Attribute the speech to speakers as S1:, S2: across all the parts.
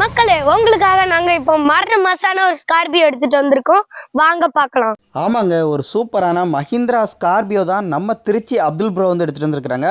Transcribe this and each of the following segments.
S1: மக்களே உங்களுக்காக நாங்க இப்போ மரண மாசான ஒரு ஸ்கார்பியோ எடுத்துட்டு வந்திருக்கோம். வாங்க பார்க்கலாம்.
S2: ஆமாங்க ஒரு சூப்பரான மஹிந்திரா ஸ்கார்பியோ தான் நம்ம திருச்சி அப்துல் ப்ரோ வந்து எடுத்துகிட்டு வந்திருக்கிறாங்க.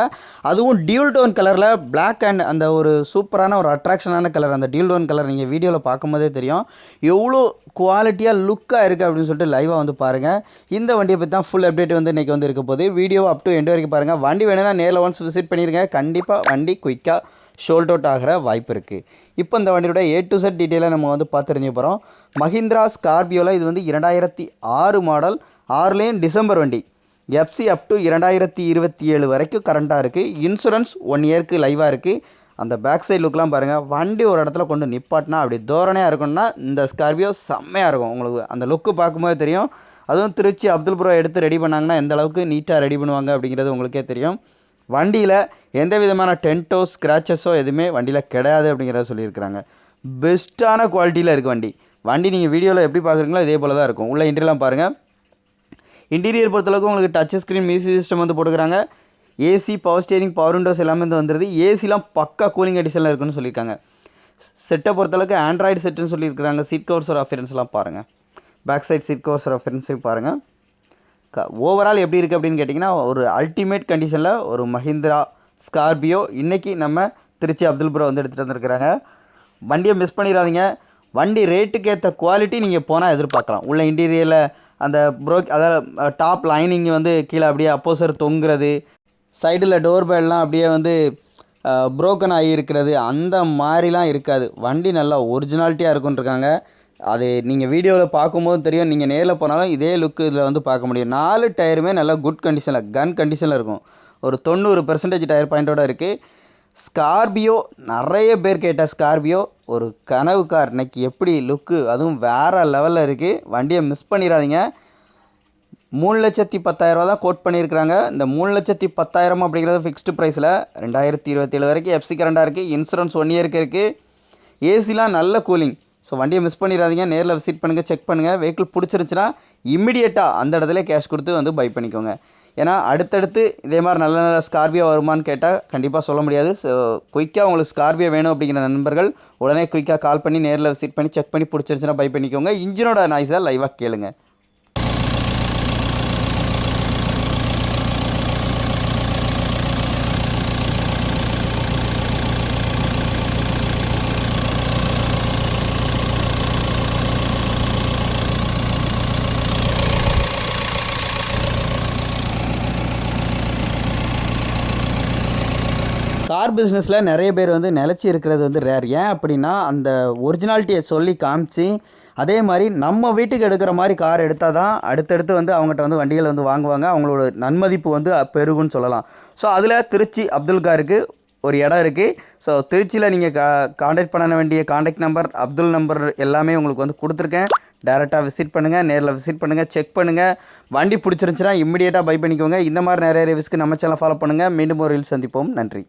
S2: அதுவும் டியூல் டோன் கலரில் பிளாக் அண்ட் அந்த ஒரு சூப்பரான ஒரு அட்ராக்ஷனான கலர் அந்த டியூல் டோன் கலர் நீங்கள் வீடியோவில் பார்க்கும்போதே தெரியும். எவ்வளோ குவாலிட்டியாக லுக்காக இருக்குது அப்படின்னு சொல்லிட்டு லைவாக வந்து பாருங்கள் இந்த வண்டியை பற்றி தான் ஃபுல் அப்டேட் வந்து இன்றைக்கி வந்து இருக்க போது வீடியோ அப் டு எண்டு வரைக்கும் பாருங்கள் வண்டி வேணும்னா நேரில் ஒன்ஸ் விசிட் பண்ணிடுங்க கண்டிப்பாக வண்டி குயிக்காக ஷோல்ட் அவுட் ஆகிற வாய்ப்பு இருக்குது இப்போ இந்த வண்டியோட ஏ டு செட் டீட்டெயிலாக நம்ம வந்து பார்த்து தெரிஞ்சு போகிறோம் மஹிந்திரா ஸ்கார்பியோவில் இது வந்து இரண்டாயிரத்தி ஆறு மாடல் ஆறுலேயும் டிசம்பர் வண்டி. எஃப்சி அப் டு இரண்டாயிரத்தி இருபத்தி ஏழு வரைக்கும் கரண்ட்டாக இருக்குது இன்சூரன்ஸ் ஒன் இயர்க்கு லைவாக இருக்குது அந்த பேக் சைடு லுக்லாம் பாருங்கள் வண்டி ஒரு இடத்துல கொண்டு நிப்பாட்டினா அப்படி தோரணையாக இருக்கும்னா இந்த ஸ்கார்பியோ செம்மையாக இருக்கும். உங்களுக்கு அந்த லுக்கு பார்க்கும்போது தெரியும். அதுவும் திருச்சி அப்துல் ப்ரோ எடுத்து ரெடி பண்ணாங்கன்னா எந்த அளவுக்கு நீட்டாக ரெடி பண்ணுவாங்க அப்படிங்கிறது உங்களுக்கே தெரியும். வண்டியில் எந்த விதமான டென்ட்டோ ஸ்க்ராச்சஸோ எதுவுமே வண்டியில் கிடையாது அப்படிங்கிறத சொல்லியிருக்கிறாங்க. பெஸ்ட்டான குவாலிட்டியில் இருக்குது வண்டி. வண்டி நீங்கள் வீடியோவில் எப்படி பார்க்குறீங்களோ இதே போல் தான் இருக்கும். உள்ள இன்டர்லாம் பாருங்கள் இன்டீரியர் பொறுத்தளவுக்கு உங்களுக்கு டச் ஸ்க்ரீன் மியூசிக் சிஸ்டம் வந்து போட்டுக்கிறாங்க. AC power steering power windows எல்லாமே வந்து வந்துடுது ஏசிலாம் பக்கா கூலிங் அடிஷனில் இருக்குன்னு சொல்லியிருக்காங்க. செட்டை பொறுத்தளவுக்கு ஆண்ட்ராய்டு செட்டுன்னு சொல்லியிருக்கிறாங்க. சீட் கவர்ஸ் ரெஃபரன்ஸ்லாம் பாருங்கள் பேக் சைட் சீட் கவர்ஸ் ரெஃபரன்ஸையும் பாருங்கள் க ஓவரால் எப்படி இருக்குது அப்படின்னு கேட்டிங்கன்னா ஒரு அல்டிமேட் கண்டிஷனில் ஒரு மஹிந்திரா ஸ்கார்பியோ இன்றைக்கி நம்ம திருச்சி அப்துல்புரம் வந்து எடுத்துகிட்டு வந்திருக்கிறாங்க. வண்டியை மிஸ் பண்ணிடாதீங்க. வண்டி ரேட்டுக்கு ஏற்ற குவாலிட்டி நீங்கள் போனால் எதிர்பார்க்கலாம். உள்ள இன்டீரியரில் அந்த ப்ரோக் அதாவது டாப் லைனிங் வந்து கீழே அப்படியே அப்போசர் தொங்குறது சைடில் டோர் பேல்லாம் அப்படியே வந்து புரோக்கன் ஆகி இருக்கிறது அந்த மாதிரிலாம் இருக்காது. வண்டி நல்லா ஒரிஜினாலிட்டியாக இருக்குன்றிருக்காங்க அது நீங்கள் வீடியோவில் பார்க்கும்போது தெரியும். நீங்கள் நேரில் போனாலும் இதே லுக்கு இதில் வந்து பார்க்க முடியும். நாலு டயருமே நல்லா குட் கண்டிஷனில் கன் கண்டிஷனில் இருக்கும். ஒரு தொண்ணூறு பெர்சன்டேஜ் டயர் பாயிண்ட்டோட இருக்குது ஸ்கார்பியோ நிறைய பேர் கேட்ட ஸ்கார்பியோ ஒரு கனவு கார் இன்னைக்கு எப்படி லுக்கு அதுவும் வேறு லெவலில் இருக்குது வண்டியை மிஸ் பண்ணிடாதீங்க. மூணு லட்சத்தி பத்தாயிரரூவா தான் கோட் பண்ணியிருக்கிறாங்க. இந்த மூணு லட்சத்தி பத்தாயிரம் அப்படிங்கிறது ஃபிக்ஸ்டு ப்ரைஸில் ரெண்டாயிரத்தி இருபத்தேழு வரைக்கும் எஃப்சி கரண்டாக இருக்குது இன்சூரன்ஸ் ஒன் இயருக்கு இருக்குது ஏசிலாம் நல்ல கூலிங் ஸோ வண்டியை மிஸ் பண்ணிடாதீங்க. நேரில் விசிட் பண்ணுங்கள் செக் பண்ணுங்கள் வெஹிக்கிள் பிடிச்சிருந்துச்சுன்னா இம்மிடியேட்டாக அந்த இடத்துல கேஷ் கொடுத்து வந்து பை பண்ணிக்கோங்க. ஏன்னா அடுத்தடுத்து இதே மாதிரி நல்ல நல்ல ஸ்கார்பியோ வருமான்னு கேட்டால் கண்டிப்பாக சொல்ல முடியாது. ஸோ குயிக்காக உங்களுக்கு ஸ்கார்பியோ வேணும் அப்படிங்கிற நண்பர்கள் உடனே குயிக்காக கால் பண்ணி நேரில் விசிட் பண்ணி செக் பண்ணி பிடிச்சிருந்துச்சுன்னா பை பண்ணிக்கோங்க. இன்ஜினோட நாய்ஸாக லைவாக கேளுங்கள் கார் பிஸ்னஸில் நிறைய பேர் வந்து நிலச்சி இருக்கிறது வந்து ரேர் ஏன் அப்படின்னா அந்த ஒரிஜினாலிட்டியை சொல்லி காமிச்சு அதே மாதிரி நம்ம வீட்டுக்கு எடுக்கிற மாதிரி கார் எடுத்தால் தான் அடுத்தடுத்து வந்து அவங்ககிட்ட வந்து வண்டிகள் வந்து வாங்குவாங்க. அவங்களோட நன்மதிப்பு வந்து பெருகுன்னு சொல்லலாம். ஸோ அதில் திருச்சி அப்துல் காருக்கு ஒரு இடம் இருக்குது ஸோ திருச்சியில் நீங்கள் கா காண்டாக்ட் பண்ண வேண்டிய காண்டாக்ட் நம்பர் அப்துல் நம்பர் எல்லாமே உங்களுக்கு வந்து கொடுத்துருக்கேன். டேரெக்டாக விசிட் பண்ணுங்கள் நேரில் விசிட் பண்ணுங்கள் செக் பண்ணுங்கள் வண்டி பிடிச்சிருந்துச்சுன்னா இம்மிடியேட்டாக பை பண்ணிக்கோங்க. இந்த மாதிரி நிறைய ரிவ்யூஸ்க்கு நம்ம சேனல் ஃபாலோ பண்ணுங்கள் மீண்டும் ஒரு ரீல் சந்திப்போம். நன்றி.